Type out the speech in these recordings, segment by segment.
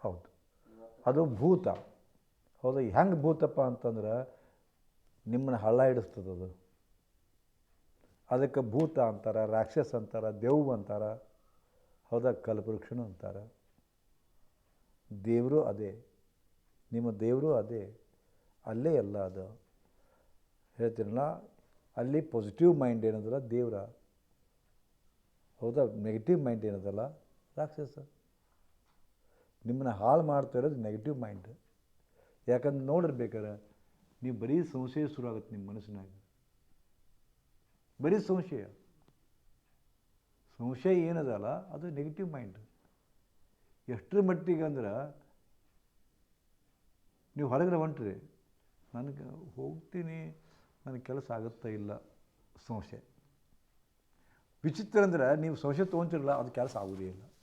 ಹೌದು. ಅದು ಭೂತ. ಹೌದಾ? ಹೆಂಗೆ ಭೂತಪ್ಪ ಅಂತಂದ್ರೆ ನಿಮ್ಮನ್ನ ಹಳ್ಳ ಹಿಡಿಸ್ತದೆ ಅದು. ಅದಕ್ಕೆ ಭೂತ ಅಂತಾರೆ ರಾಕ್ಷಸ ಅಂತಾರೆ ದೇವ್ ಅಂತಾರೆ. ಹೌದಾ? ಕಲ್ಪವೃಕ್ಷನು ಅಂತಾರೆ. ದೇವರು ಅದೇ. ನಿಮ್ಮ ದೇವರು ಅದೇ. ಅಲ್ಲೇ ಎಲ್ಲ ಅದು. ಹೇಳ್ತೀರಲ್ಲ ಅಲ್ಲಿ ಪಾಸಿಟಿವ್ ಮೈಂಡ್ ಏನದಲ್ಲ ದೇವ್ರ. ಹೌದಾ? ನೆಗೆಟಿವ್ ಮೈಂಡ್ ಏನದಲ್ಲ ರಾಕ್ಷಸ. ನಿಮ್ಮನ್ನ ಹಾಳು ಮಾಡ್ತಾ ಇರೋದು ನೆಗೆಟಿವ್ ಮೈಂಡ್ ಯಾಕಂದ್ರೆ ನೋಡಿರ್ಬೇಕಾರೆ ನೀವು ಬರೀ ಸಂಶಯ ಶುರು ಆಗುತ್ತೆ ನಿಮ್ಮ ಮನಸ್ಸಿನಾಗ. ಬರೀ ಸಂಶಯ. ಸಂಶಯ ಏನದಲ್ಲ, ಅದು ನೆಗೆಟಿವ್ ಮೈಂಡ್ ಎಷ್ಟರ ಮಟ್ಟಿಗೆ ಅಂದ್ರೆ, ನೀವು ಹೊರಗಡೆ ಹೊಂಟ್ರಿ, ನನಗೆ ಹೋಗ್ತೀನಿ, ನನಗೆ ಕೆಲಸ ಆಗುತ್ತಾ ಇಲ್ಲ, ಸಂಶಯ. ವಿಚಿತ್ರ ಅಂದ್ರೆ ನೀವು ಸಂಶಯ ತೊಗೊಂತಿರಲ್ಲ, ಅದು ಕೆಲಸ ಆಗೋದೇ ಇಲ್ಲ.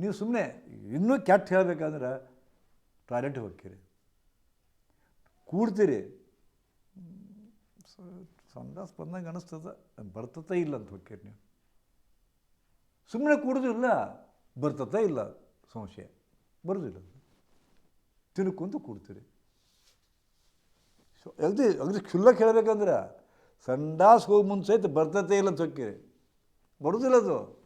ನೀವು ಸುಮ್ಮನೆ ಇನ್ನೂ ಕೆಟ್ಟ ಹೇಳಬೇಕಂದ್ರೆ ಟಾಯ್ಲೆಟ್ ಹೋಗ್ತೀರಿ. ಕೂಡ್ತೀರಿ. ಸಂಡಾಸ್ ಬಂದಂಗೆ ಅನಿಸ್ತದ, ಬರ್ತತ ಇಲ್ಲ ಅಂತ ಹೋಗ್ತೀರಿ ನೀವು. ಸುಮ್ಮನೆ ಕೂಡುದಿಲ್ಲ, ಬರ್ತತ ಇಲ್ಲ, ಸಂಶಯ. ಬರೋದಿಲ್ಲ. ತಿನ್ಕೊಂತ ಕೂಡ್ತೀರಿ. ಸೊ, ಅಗದಿ ಅಗದಿ ಕ್ಷುಲ್ಲಕ ಹೇಳ್ಬೇಕಂದ್ರೆ ಸಂಡಾಸ್ ಹೋಗಿ ಸಹಿತ ಬರ್ತತೆ ಇಲ್ಲ ಅಂತ ಹೋಗ್ತೀರಿ. ಬರೋದಿಲ್ಲ ಅದು.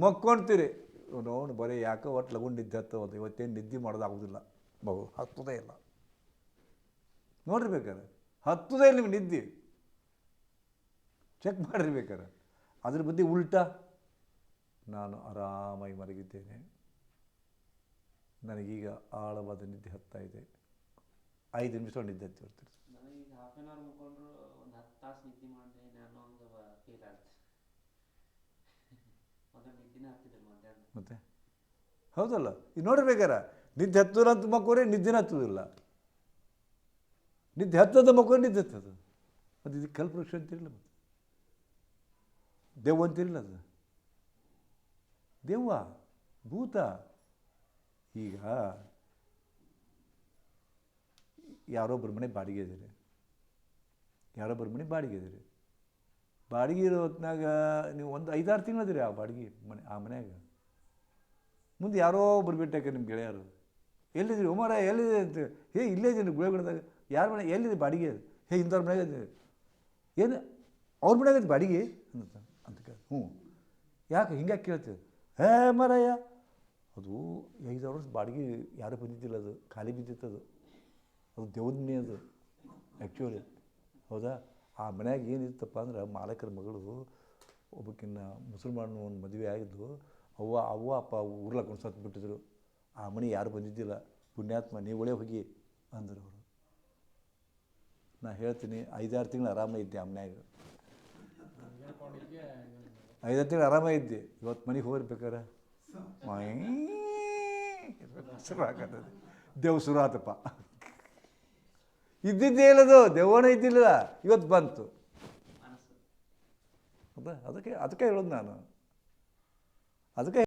ಮಕ್ಕೊಳ್ತೀರಿ ನೋಡು ಬರೀ ಯಾಕೋ ಒಟ್ಟು ಲಗುನ್ ನಿದ್ದೆ ಹತ್ತೋದು ಇವತ್ತೇನು ನಿದ್ದೆ ಮಾಡೋದಾಗೋದಿಲ್ಲ. ಮಗು ಹತ್ತದೇ ಇಲ್ಲ. ನೋಡ್ರಿ ಬೇಕಾರೆ ಹತ್ತದೇ ಇಲ್ಲ ನಿಮ್ಗೆ ನಿದ್ದೆ. ಚೆಕ್ ಮಾಡಿರಿ ಬೇಕಾರೆ ಅದ್ರ ಬುದ್ಧಿ ಉಲ್ಟಾ, ನಾನು ಆರಾಮಾಗಿ ಮಲಗಿದ್ದೇನೆ. ನನಗೀಗ ಆಳವಾದ ನಿದ್ದೆ ಹತ್ತಾ ಇದೆ. ಐದು ನಿಮಿಷ ನಿದ್ದೆ ಹತ್ತಿ ನನಗೀಗ ಹಾಫ್ ಆನ್ ಅವರ್ ಮುಖಂಡ್ರು ಒಂದು ಹತ್ತು ತಾಸು ನಿದ್ದೆ ಮಾಡಿದೆ ಅನ್ನೋ ಒಂದು ಫೀಲ್ ಆಗುತ್ತೆ ಮೊದಲು ನಿದ್ದೆನೇ ಹತ್ತಿದ್ರು ಮಧ್ಯಾಹ್ನ ಮತ್ತೆ? ಹೌದಲ್ಲ. ಈಗ ನೋಡ್ಬೇಕಾರ ನಿದ್ದೆ ಹತ್ತೋರು ಅಂತ ಮಕ್ಕೋರೆ, ನಿದ್ದೆನ ಹತ್ತೋದಿಲ್ಲ. ನಿದ್ದೆ ಹತ್ತದ ಮಕ್ಕೋರೆ, ನಿದ್ದೆ ಹತ್ತದ. ಅದು ಇದು ಕಲ್ಪವೃಕ್ಷ ಅಂತಿರಲಿಲ್ಲ ಮತ್ತೆ. ದೆವ್ವ ಅಂತಿರಲಿಲ್ಲ ಅದು. ದೆವ್ವ, ಭೂತ. ಈಗ ಯಾರೊಬ್ಬರ ಮನೆ ಬಾಡಿಗೆ ಇದ್ದೀರಿ. ಯಾರೊಬ್ಬರ ಮನೆ ಬಾಡಿಗೆ ಇದ್ದೀರಿ. ಬಾಡಿಗೆ ಇರೋ ಹೊತ್ನಾಗ ನೀವು ಒಂದು ಐದಾರು ತಿಂಗಳು ಅದಿರಿ ಆ ಬಾಡಿಗೆ ಮನೆ, ಆ ಮನ್ಯಾಗ. ಮುಂದೆ ಯಾರೋ ಒಬ್ರು ಬಿಟ್ಟಾಕ ನಿಮ್ಮ ಗೆಳೆಯರು. ಎಲ್ಲಿದ್ರಿ ಉಮಾರ, ಎಲ್ಲಿದೆ ಅಂತ ಹೇ, ಇಲ್ಲೇ ಇದ್ದೀನಿ ಗುಳೆಗಡದಾಗ ಯಾರ ಮನೆ, ಎಲ್ಲಿದೆ ಬಾಡಿಗೆ ಹೇ ಇಂಥವ್ರ ಮನೆಯಾಗ ಏನು, ಅವ್ರ ಮನೆಯಾಗ ಬಾಡಿಗೆ? ಅಂತ ಅಂತ ಹ್ಞೂ. ಯಾಕೆ ಹಿಂಗೆ ಕೇಳ್ತೀವಿ ಹೇ ಮರಯ್ಯ ಅದು ಐದಾರು ವರ್ಷ ಬಾಡಿಗೆ ಯಾರು ಬಂದಿದ್ದಿಲ್ಲ ಅದು, ಖಾಲಿ ಬಿದ್ದಿತ್ತದು ಅದು. ದೇವ್ರ ಮನೆ ಅದು ಆ್ಯಕ್ಚುಲಿ ಹೌದಾ? ಆ ಮನ್ಯಾಗ ಏನಿತ್ತಪ್ಪ ಅಂದ್ರೆ ಮಾಲಕರ ಮಗಳು ಒಬ್ಬಕ್ಕಿನ್ನ ಮುಸಲ್ಮಾನ ಒಂದು ಮದುವೆ ಆಗಿದ್ದು, ಅವ್ವ ಅವ್ವ, ಅಪ್ಪ ಊರ್ಲಾಕ ಸತ್ತು ಬಿಟ್ಟಿದ್ರು. ಆ ಮನೆ ಯಾರು ಬಂದಿದ್ದಿಲ್ಲ. ಪುಣ್ಯಾತ್ಮ ನೀವು ಒಳಗೆ ಹೋಗಿ ಅಂದರು ಅವರು. ನಾ ಹೇಳ್ತೀನಿ, ಐದಾರು ತಿಂಗಳು ಆರಾಮಾಗಿದ್ದೆ ಆ ಮನ್ಯಾಗ. ಐದಾರು ತಿಂಗಳು ಆರಾಮಾಗಿದ್ದೆ ಇವತ್ತು ಮನೆಗೆ ಹೋಗಿರ್ಬೇಕಾರೆ? ಶುರು ಆಗತ್ತದೆ ದೇವ್ ಶುರು ಆತಪ್ಪ. ಇದ್ದಿದ್ದೇ ಇಲ್ಲದು ದೆವ್ವನ ಇದ್ದಿಲ್ಲ ಇವತ್ತು ಬಂತು. ಅದ ಅದಕ್ಕೆ ಅದಕ್ಕೆ ಹೇಳೋದು ನಾನು. ಅದಕ್ಕೆ